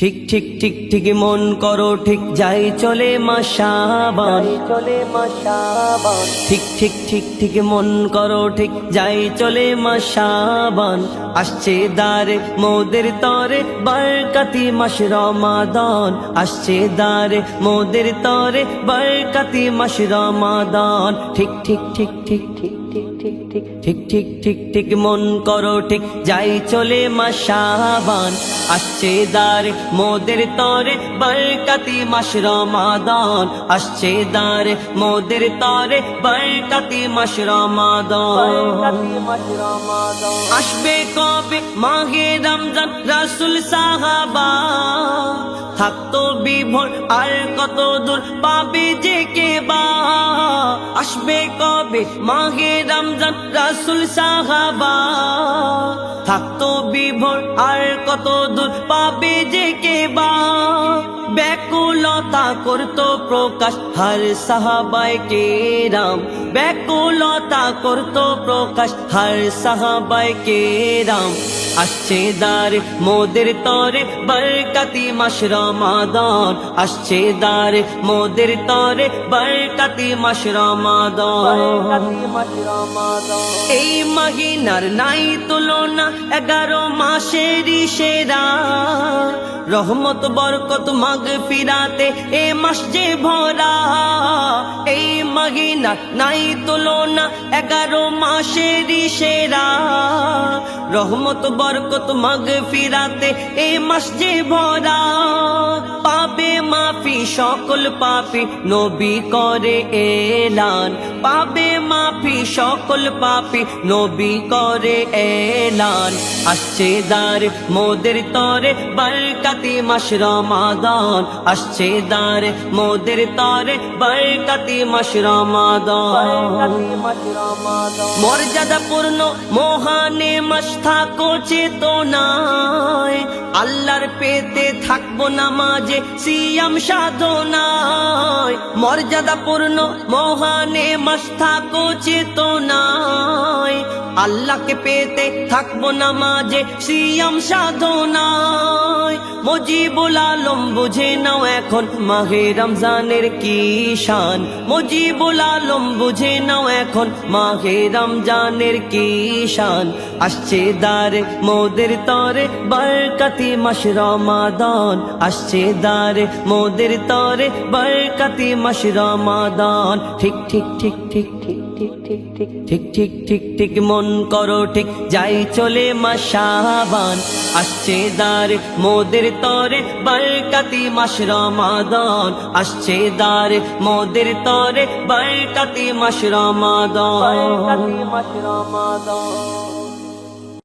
ঠিক ঠিক ঠিক ঠিক মন করো ঠিক যাই চলে মাসাবান চলে মাসাবান ঠিক ঠিক ঠিক ঠিক মন করো ঠিক যাই চলে মাসাবান আসছে দারে মোদের তরে বরকতি মাস রমাদান আসছে দারে মোদের তরে বরকতি মাস রমাদান ঠিক ঠিক ঠিক ঠিক ঠিক ঠিক ঠিক ঠিক ঠিক ঠিক ঠিক ঠিক মন করো ঠিক যাই চলে মাসাবান আসছে দার মোদের তরে বরকতি মাস রমাদান আসছে দার মোদের তরে বরকতি মাস রমাদান। আসবে কবে মাহে রমজান? রাসুল সাহাবা থাকতো বিভোর আর কত দূর পাবে যে কে বা? আসবে কবে মাহে রমজান? রাসুল সাহাবা থাকতো বিভোর, আর কত দূর পাবে যে কে বা? ব্যাকুলতা করতো প্রকাশ, হার সাহাবাই কে রাম? ব্যাকুলতা করতো প্রকাশ, হার সাহাবাই কে রাম? আসছে দার মোদের তরে বরকতি মাস রমাদান। আসছে দার মোদের তরে বরকতি মাস রমাদান। এই মহিনার নাই তুলনা এগারো মাসেরই সেরা। রহমত বরকত মাগ ফিরাতে এ মাস যে ভরা। এই মহিনা নাই তুলনা এগারো মাসেরই সেরা। রহমত বরকত মাগ ফিরাতে এ মাস ভরা। মাফি, সকল পাপি নবী করে এলান। পাবে মাফি, সকল পাপি নবী করে এলান। আসছে দার মোদের তরে বরকতি মাস রমাদান। আসছে দার মোদের তরে বরকতি মাস রমাদান। মর্যাদা পূর্ণ মহানে মাস থাকো চেতনায়। আল্লাহর পেতে থাকব নামাজে, সিয়াম সাধনায়। মর্যাদা পূর্ণ মহানে মাস থাকো চেতনায়। আল্লাহকে পেতে থাকব নামাজে, সিয়াম সাধনায়। মজিবুল আলম বুঝে নাও এখন মাহে রমজানের কি শান। মজিবুল আলম বুঝে নাও এখন মাহে রমজানের কি শান। আসছে দারে মোদের তরে বরকতি মাস রমাদান। আসছে দারে মোদের তরে বরকতি মাস রমাদান। ঠিক ঠিক ঠিক ঠিক ঠিক। ঠিক ঠিক ঠিক। ঠিক ঠিক ঠিক ঠিক মন করো ঠিক। যাই চলে মাসাবান আসছে দার মোদের তরে বরকতি মাস রমাদান। আসছে দার মোদের তরে বরকতি মাস রমাদান। মাস রমাদান।